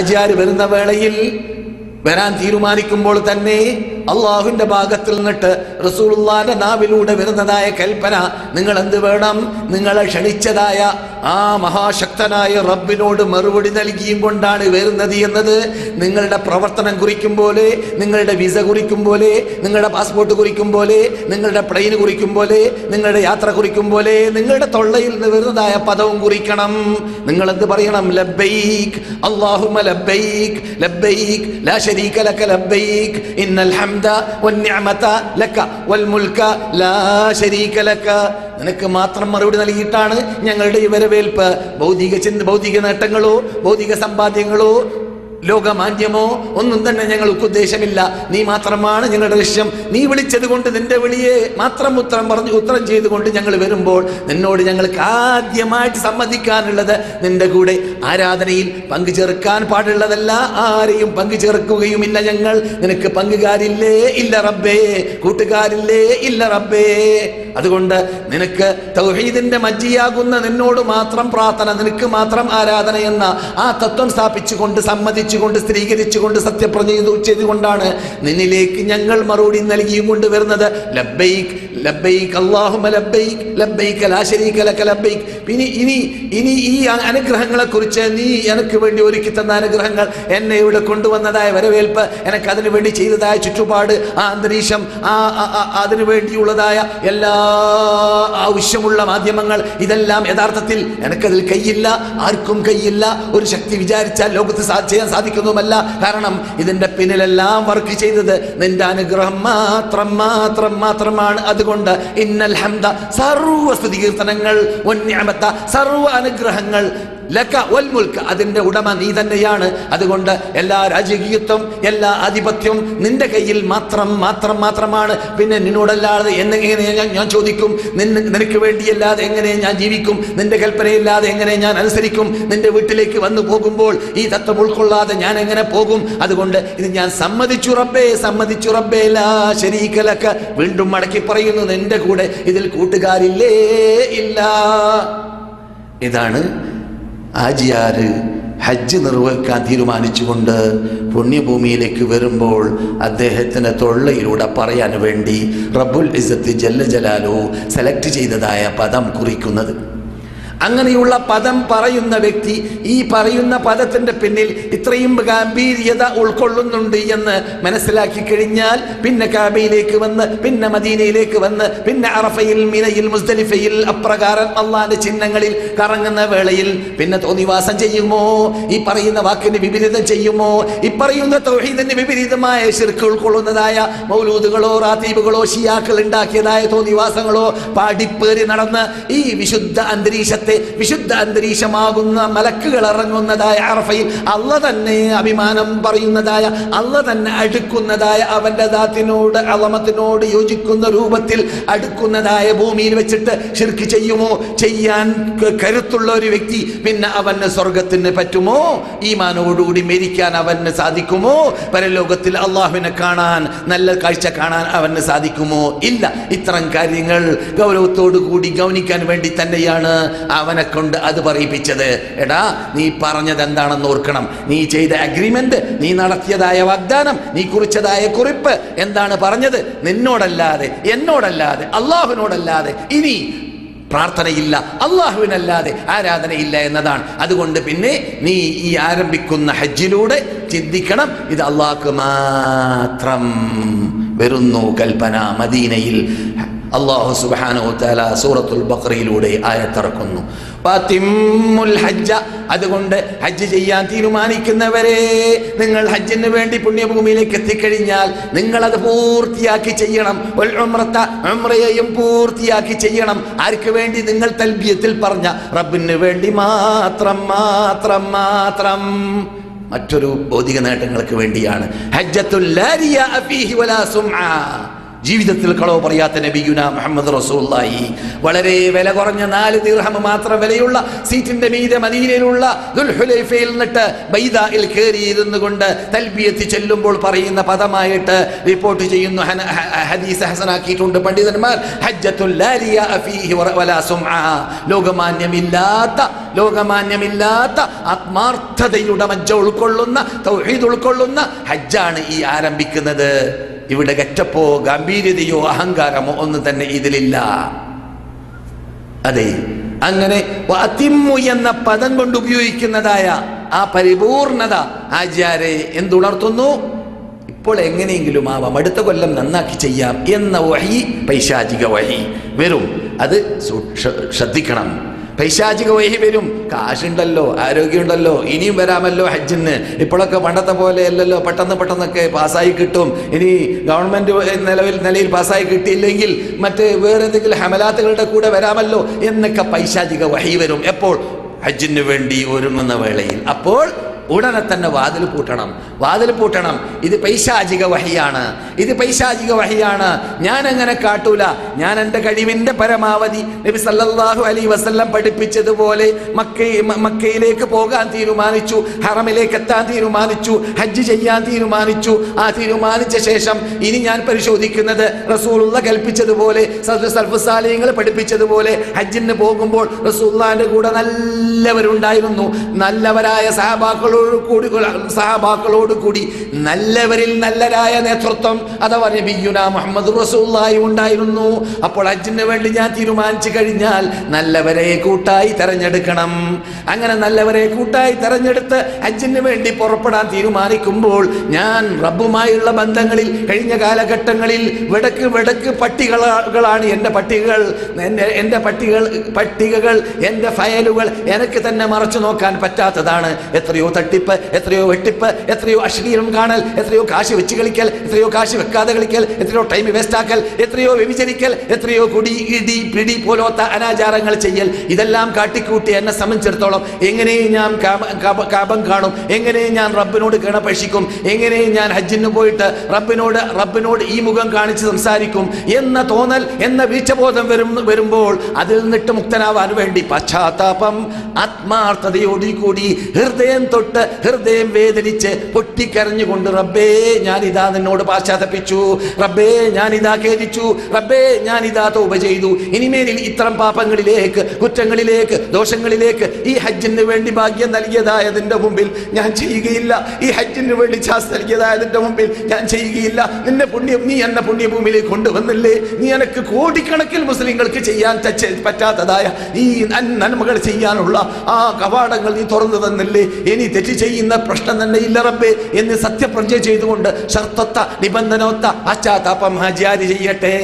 ഹാജിയാർ വരുന്ന വേളയിൽ വരാൻ തീരുമാനിക്കുമ്പോൾ തന്നെ അള്ളാഹുവിന്റെ ഭാഗത്തിൽ നിന്നിട്ട് റസൂലുള്ളാന്റെ നാവിലൂടെ വരുന്നതായ കൽപ്പന നിങ്ങൾ എന്ത് വേണം? നിങ്ങളെ ക്ഷണിച്ചതായ ആ മഹാശക്തനായ റബ്ബിനോട് മറുപടി നൽകിയും കൊണ്ടാണ് വരുന്നത് എന്നത് നിങ്ങളുടെ പ്രവർത്തനം കുറിക്കും പോലെ നിങ്ങളുടെ വിസ കുറിക്കും പോലെ നിങ്ങളുടെ പാസ്പോർട്ട് കുറിക്കും പോലെ നിങ്ങളുടെ പ്ലെയിൻ കുറിക്കും പോലെ നിങ്ങളുടെ യാത്ര കുറിക്കും പോലെ നിങ്ങളുടെ തൊള്ളയിൽ നിന്ന് വരുന്നതായ പദവും കുറിക്കണം. നിങ്ങൾ എന്ത് പറയണം? ലബ്ബൈക്. അല്ലാഹുമ്മ ലബ്ബൈക്. ലബ്ബൈക്. ലാ ലക ലബ്ബൈക്. ഇന്നൽ ഹംദ വന്നിഅമത والنعمة വൽ والملك ലാ ശരീക لك നിനക്ക് മാത്രം മറുപടി നൽകിയിട്ടാണ് ഞങ്ങളുടെ ഈ വരവേൽപ്പ്. ഭൗതിക ചിന്ത ഭൗതിക നേട്ടങ്ങളോ ഭൗതിക സമ്പാദ്യങ്ങളോ ലോകമാന്യമോ ഒന്നും തന്നെ ഞങ്ങൾക്ക് ഉദ്ദേശമില്ല. നീ മാത്രമാണ് ഞങ്ങളുടെ ലക്ഷ്യം. നീ വിളിച്ചത് കൊണ്ട് നിന്റെ വിളിയെ മാത്രം ഉത്തരം പറഞ്ഞു ഉത്തരം ചെയ്തുകൊണ്ട് ഞങ്ങൾ വരുമ്പോൾ നിന്നോട് ഞങ്ങൾക്ക് ആദ്യമായിട്ട് സമ്മതിക്കാനുള്ളത് നിന്റെ കൂടെ ആരാധനയിൽ പങ്കുചേർക്കാൻ പാടുള്ളതല്ല. ആരെയും പങ്കു ചേർക്കുകയുമില്ല ഞങ്ങൾ. നിനക്ക് പങ്കുകാരില്ലേ? ഇല്ല റബ്ബേ. കൂട്ടുകാരില്ലേ? ഇല്ല റബ്ബേ. അതുകൊണ്ട് നിനക്ക് തൗഹീദിന്റെ മജ്ജിയാകുന്ന നിന്നോട് മാത്രം പ്രാർത്ഥന നിനക്ക് മാത്രം ആരാധന എന്ന ആ തത്വം സ്ഥാപിച്ചുകൊണ്ട് സമ്മതിച്ചുകൊണ്ട് സ്ഥിരീകരിച്ചുകൊണ്ട് സത്യപ്രതിജ്ഞ ചെയ്തുകൊണ്ടാണ് നിന്നിലേക്ക് ഞങ്ങൾ മറുപടി നൽകിയും കൊണ്ട് വരുന്നത് ലബ്ബൈക് അല്ലാഹുമ്മ ലബ്ബൈക് ലബ്ബൈക ലക ഇനി ഇനി ഇനി ഈ അനുഗ്രഹങ്ങളെ കുറിച്ച് നീ എനിക്ക് വേണ്ടി ഒരുക്കി തന്ന അനുഗ്രഹങ്ങൾ എന്നെ ഇവിടെ കൊണ്ടുവന്നതായ വരവേൽപ്പ് എനിക്ക് അതിനു വേണ്ടി ചെയ്തതായ ചുറ്റുപാട് ആ അന്തരീക്ഷം ആ- അതിനു വേണ്ടിയുള്ളതായ എല്ലാ ആവശ്യമുള്ള മാധ്യമങ്ങൾ ഇതെല്ലാം യഥാർത്ഥത്തിൽ എനിക്കതിൽ കയ്യില്ല ആർക്കും കയ്യില്ല ഒരു ശക്തി വിചാരിച്ചാൽ ലോകത്ത് ചെയ്യാൻ സാധിക്കുന്നതുമല്ല. കാരണം ഇതിന്റെ പിന്നിലെല്ലാം വർക്ക് ചെയ്തത് നിന്റെ അനുഗ്രഹം മാത്രം മാത്രം മാത്രമാണ്. അതുകൊണ്ട് ഇന്നൽ ഹംദ സർവ സ്തുതി കീർത്തനങ്ങൾ സർവ അനുഗ്രഹങ്ങൾ ലക്ക വൽ മുൽക്ക്. അതിന്റെ ഉടമ നീ തന്നെയാണ്. അതുകൊണ്ട് എല്ലാ രാജകീയത്വം എല്ലാ ആധിപത്യവും നിന്റെ കയ്യിൽ മാത്രം മാത്രം മാത്രമാണ്. പിന്നെ നിന്നോടല്ലാതെ എന്നെങ്ങനെ ഞാൻ ഞാൻ ചോദിക്കും? നിന്ന് നിനക്ക് വേണ്ടിയല്ലാതെ എങ്ങനെ ഞാൻ ജീവിക്കും? നിന്റെ കൽപ്പനയില്ലാതെ എങ്ങനെ ഞാൻ അനുസരിക്കും? നിന്റെ വീട്ടിലേക്ക് വന്നു പോകുമ്പോൾ ഈ തത്വം ഉൾക്കൊള്ളാതെ ഞാൻ എങ്ങനെ പോകും? അതുകൊണ്ട് ഇത് ഞാൻ സമ്മതിച്ചു റബ്ബേ സമ്മതിച്ചു റബ്ബേ. ലാ ശരീക്കലക്ക വീണ്ടും മടക്കി പറയുന്നു നിന്റെ കൂടെ ഇതിൽ കൂട്ടുകാരില്ലേ? ഇല്ല. ഇതാണ് ആജിയാര് ഹജ്ജ് നിർവഹിക്കാൻ തീരുമാനിച്ചുകൊണ്ട് പുണ്യഭൂമിയിലേക്ക് വരുമ്പോൾ അദ്ദേഹത്തിന് തൊള്ളയിലൂടെ പറയാൻ വേണ്ടി റബ്ബുൽ ഇസത്ത് ജല്ല ജലാലു സെലക്ട് ചെയ്തതായ പദം കുറിക്കുന്നത്. അങ്ങനെയുള്ള പദം പറയുന്ന വ്യക്തി ഈ പറയുന്ന പദത്തിന്റെ പിന്നിൽ ഇത്രയും ഗാംഭീര്യത ഉൾക്കൊള്ളുന്നുണ്ട് എന്ന് മനസ്സിലാക്കി കഴിഞ്ഞാൽ പിന്നെ കാബയിലേക്ക് വന്ന് പിന്നെ മദീനയിലേക്ക് വന്ന് പിന്നെ അറഫയിൽ മിനയിൽ മുസ്ദലിഫയിൽ അപ്രകാരം അള്ളാന്റെ ചിഹ്നങ്ങളിൽ കറങ്ങുന്ന വേളയിൽ പിന്നെ തോന്നിവാസം ചെയ്യുമോ? ഈ പറയുന്ന വാക്കിന് വിപരീതം ചെയ്യുമോ? ഈ പറയുന്ന തൗഹീദിന് വിപരീതമായ ശിർക്ക് ഉൾക്കൊള്ളുന്നതായ മൗലൂദുകളോ റാത്തീബുകളോ ഷിയാക്കൾ ഉണ്ടാക്കിയതായ തോന്നിവാസങ്ങളോ പാടിപ്പേറി നടന്ന് ഈ വിശുദ്ധ അന്തരീക്ഷത്തെ വിശുദ്ധ അന്തരീക്ഷമാകുന്ന മലക്കുകൾ ഇറങ്ങുന്നതായ അറഫയിൽ അല്ല തന്നെ അഭിമാനം പറയുന്നതായ അല്ല തന്നെ അടുക്കുന്നതായ അവന്റെ ദാത്തിനോട് അളമത്തിനോട് യോജിക്കുന്ന രൂപത്തിൽ അടുക്കുന്നതായ ഭൂമിയിൽ വെച്ചിട്ട് ശിർക്ക് ചെയ്യുമോ? ചെയ്യാൻ കരുത്തുള്ള ഒരു വ്യക്തി പിന്നെ അവന് സ്വർഗത്തിന് പറ്റുമോ? ഈമാനോടുകൂടി മരിക്കാൻ അവന് സാധിക്കുമോ? പരലോകത്തിൽ അള്ളാഹുവിനെ കാണാൻ നല്ല കാഴ്ച കാണാൻ അവന് സാധിക്കുമോ? ഇല്ല. ഇത്തരം കാര്യങ്ങൾ ഗൗരവത്തോടു കൂടി ഗൗനിക്കാൻ വേണ്ടി തന്നെയാണ് അവനെ കൊണ്ട് അത് പറയിപ്പിച്ചത്. എടാ നീ പറഞ്ഞത് എന്താണെന്ന് ഓർക്കണം. നീ ചെയ്ത അഗ്രിമെന്റ് നീ നടത്തിയതായ വാഗ്ദാനം നീ കുറിച്ചതായ കുറിപ്പ് എന്താണ് പറഞ്ഞത്? നിന്നോടല്ലാതെ എന്നോടല്ലാതെ അള്ളാഹുവിനോടല്ലാതെ. ഇനി പ്രാർത്ഥനയില്ല. അള്ളാഹുവിനല്ലാതെ ആരാധനയില്ല എന്നതാണ്. അതുകൊണ്ട് പിന്നെ നീ ഈ ആരംഭിക്കുന്ന ഹജ്ജിലൂടെ ചിന്തിക്കണം ഇത് അള്ളാഹ്ക്ക് മാത്രം വരുന്നു കൽപ്പന മദീനയിൽ. അള്ളാഹു സുബാനോ തല സൂറത്തുൽ ബക്രയിലൂടെ ആയത്തിറക്കുന്നു. ഹജ്ജ. അതുകൊണ്ട് ഹജ്ജ് ചെയ്യാൻ തീരുമാനിക്കുന്നവരെ നിങ്ങൾ ഹജ്ജിന് വേണ്ടി പുണ്യഭൂമിയിലേക്ക് എത്തിക്കഴിഞ്ഞാൽ നിങ്ങൾ അത് പൂർത്തിയാക്കി ചെയ്യണം. ഉംറയെയും പൂർത്തിയാക്കി ചെയ്യണം. ആർക്ക് വേണ്ടി നിങ്ങൾ തൽബിയത്തിൽ പറഞ്ഞ? റബ്ബിന് വേണ്ടി മാത്രം മാത്രം മാത്രം. മറ്റൊരു ഭൗതിക നേട്ടങ്ങൾക്ക് വേണ്ടിയാണ്. ഹജ്ജത്തുൽ ജീവിതത്തിൽ കളവ് പറയാത്ത നബിയുന മുഹമ്മദ് റസൂല്ലായി വളരെ വില കുറഞ്ഞ നാല് ദീർഹം മാത്രം വിലയുള്ള സീറ്റിന്റെ മീതെ മദീനയിലുള്ള ദുൽഹുലൈഫയിൽ നിന്നിട്ട് ബൈദായിൽ കയറിയിരുന്നു കൊണ്ട് തൽബിയത്ത് ചെല്ലുമ്പോൾ പറയുന്ന പദമായിട്ട് റിപ്പോർട്ട് ചെയ്യുന്നു. ഹദീസ് ഹസനാക്കിയിട്ടുണ്ട് പണ്ഡിതന്മാർ. ലോകമാന്യമില്ലാത്ത ലോകമാന്യമില്ലാത്ത ആത്മാർത്ഥതയുടെ മജ്ജ ഉൾക്കൊള്ളുന്ന തൗഹീദ് ഉൾക്കൊള്ളുന്ന ഹജ്ജാണ് ഈ ആരംഭിക്കുന്നത്. ഇവിടെ ഗറ്റപ്പോ ഗാംഭീര്യതയോ അഹങ്കാരമോ ഒന്നും തന്നെ ഇതിലില്ല. അതെ അങ്ങനെ അതിമു എന്ന പദം കൊണ്ട് ഉപയോഗിക്കുന്നതായ ആ പരിപൂർണത ആചാരെ എന്തുണർത്തുന്നു? ഇപ്പോൾ എങ്ങനെയെങ്കിലും ആവാം അടുത്ത കൊല്ലം നന്നാക്കി ചെയ്യാം എന്ന വഴി പൈശാചിക വഴി വരും അത് ശ്രദ്ധിക്കണം. പൈശാചിക വഹി വരും. കാശുണ്ടല്ലോ ആരോഗ്യമുണ്ടല്ലോ ഇനിയും വരാമല്ലോ ഹജ്ജിന്. ഇപ്പോഴൊക്കെ പണ്ടത്തെ പോലെ അല്ലല്ലോ പെട്ടെന്ന് പെട്ടെന്നൊക്കെ പാസ്സായി കിട്ടും. ഇനി ഗവൺമെന്റ് നിലവിൽ നിലയിൽ പാസ്സായി കിട്ടിയില്ലെങ്കിൽ മറ്റ് വേറെ എന്തെങ്കിലും ഹമലാത്തുകളുടെ കൂടെ വരാമല്ലോ എന്നൊക്കെ പൈശാചിക വഹി വരും. എപ്പോൾ? ഹജ്ജിന് വേണ്ടി ഒരുങ്ങുന്ന വേളയിൽ. അപ്പോൾ ഉടനെ തന്നെ വാതിൽ പൂട്ടണം. വാതിൽ പൂട്ടണം. ഇത് പൈശാചിക വഹിയാണ്. ഇത് പൈശാചിക വഹിയാണ്. ഞാൻ അങ്ങനെ കാട്ടൂല. ഞാൻ എന്റെ കഴിവിന്റെ പരമാവധി നബി സല്ലല്ലാഹു അലൈഹി വസല്ലം പഠിപ്പിച്ചതുപോലെ മക്കയി മക്കയിലേക്ക് പോകാൻ തീരുമാനിച്ചു. ഹറമിലേക്ക് എത്താൻ തീരുമാനിച്ചു. ഹജ്ജ് ചെയ്യാൻ തീരുമാനിച്ചു. ആ തീരുമാനിച്ച ശേഷം ഇനി ഞാൻ പരിശോധിക്കുന്നത് റസൂലുള്ള കൽപ്പിച്ചതുപോലെ സൽഫസാലയങ്ങൾ പഠിപ്പിച്ചതുപോലെ ഹജ്ജിന് പോകുമ്പോൾ റസൂല്ലാന്റെ കൂടെ നല്ലവരുണ്ടായിരുന്നു. നല്ലവരായ സഹാബാക്കളോട് കൂടി സഹാബാക്കളോട് കൂടി നല്ലവരിൽ നല്ലരായ നേതൃത്വം അഥവാ നബിയുന മുഹമ്മദ് റസൂല്ലായി ഉണ്ടായിരുന്നു. അപ്പോൾ ഹജ്ജിന് വേണ്ടി ഞാൻ തീരുമാനിച്ചു കഴിഞ്ഞാൽ നല്ലവരെ കൂട്ടായി തെരഞ്ഞെടുക്കണം. അങ്ങനെ നല്ലവരെ കൂട്ടായി തെരഞ്ഞെടുത്ത് ഹജ്ജിന് വേണ്ടി പുറപ്പെടാൻ തീരുമാനിക്കുമ്പോൾ ഞാൻ റബ്ബുമായുള്ള ബന്ധങ്ങളിൽ കഴിഞ്ഞ കാലഘട്ടങ്ങളിൽ വെടക്ക് വെടക്ക് പട്ടികളാണ് എന്റെ പട്ടികകൾ എന്റെ എന്റെ പട്ടികൾ പട്ടികകൾ എന്റെ ഫയലുകൾ എനിക്ക് തന്നെ മറച്ചു നോക്കാൻ പറ്റാത്തതാണ്. എത്രയോ തട്ടിപ്പ് എത്രയോ വെട്ടിപ്പ് എത്രയോ അശ്ലീലം കാണൽ എത്രയോ കാശ് വെച്ച് കളിക്കൽ എത്രയോ കാശ് വെക്കാതെ കളിക്കൽ എത്രയോ ടൈം വേസ്റ്റ് ആക്കൽ എത്രയോ വ്യഭിചരിക്കൽ എത്രയോ കുടി ഇടി പിടി പോലോത്ത അനാചാരങ്ങൾ ചെയ്യൽ. ഇതെല്ലാം കാട്ടിക്കൂട്ടി എന്നെ സംബന്ധിച്ചിടത്തോളം എങ്ങനെ ഞാൻ കാപ- കാണും? എങ്ങനെ ഞാൻ റബ്ബിനോട് കിണപേക്ഷിക്കും എങ്ങനെ ഞാൻ ഹജ്ജിന് പോയിട്ട് റബ്ബിനോട് റബ്ബിനോട് ഈ മുഖം കാണിച്ച് സംസാരിക്കും? എന്ന തോന്നൽ എന്ന വീഴ്ചബോധം വരും വരുമ്പോൾ അതിൽ നിന്നിട്ട് മുക്തനാവാൻ വേണ്ടി പശ്ചാത്താപം ആത്മാർത്ഥതയോടുകൂടി ഹൃദയം തൊട്ട് ഹൃദയം വേദനിച്ച് പൊട്ടിക്കരഞ്ഞുകൊണ്ട് റബ്ബേ ഞാൻ ഇതാ നിന്നോട് പാശ്ചാത്തപ്പിച്ചു. റബ്ബേ ഞാൻ ഇതാ ഖേദിച്ചു. റബ്ബേ ഞാൻ ഇതാ തോപ ചെയ്തു. ഇനിമേലിൽ ഇത്തരം പാപങ്ങളിലേക്ക് കുറ്റങ്ങളിലേക്ക് ദോഷങ്ങളിലേക്ക് ഈ ഹജ്ജിന് വേണ്ടി ഭാഗ്യം നൽകിയതായതിന്റെ മുമ്പിൽ ഞാൻ ചെയ്യുകയില്ല. ഈ ഹജ്ജിന് വേണ്ടി ചാസ് നൽകിയതായതിന്റെ മുമ്പിൽ ഞാൻ ചെയ്യുകയില്ല. നിന്നെ പുണ്യം നീ എന്നെ പുണ്യഭൂമിയിലേക്ക് കൊണ്ടുവന്നില്ലേ? നീ എനക്ക് കോടിക്കണക്കിൽ മുസ്ലിങ്ങൾക്ക് ചെയ്യാൻ പറ്റാത്തതായ ഈ നന്മകൾ ചെയ്യാനുള്ള ആ കവാടങ്ങൾ നീ തുറന്നു തന്നില്ലേ? ഇനി തെറ്റ് ചെയ്യുന്ന പ്രശ്നം തന്നെ ഇല്ല റബ്ബേ. എന്ന് സത്യപ്രതിജ്ഞ ചെയ്തുകൊണ്ട് ഷർത്തത്ത നിബന്ധനൊത്ത പശ്ചാത്താപം ഹജാരി ചെയ്യട്ടെ.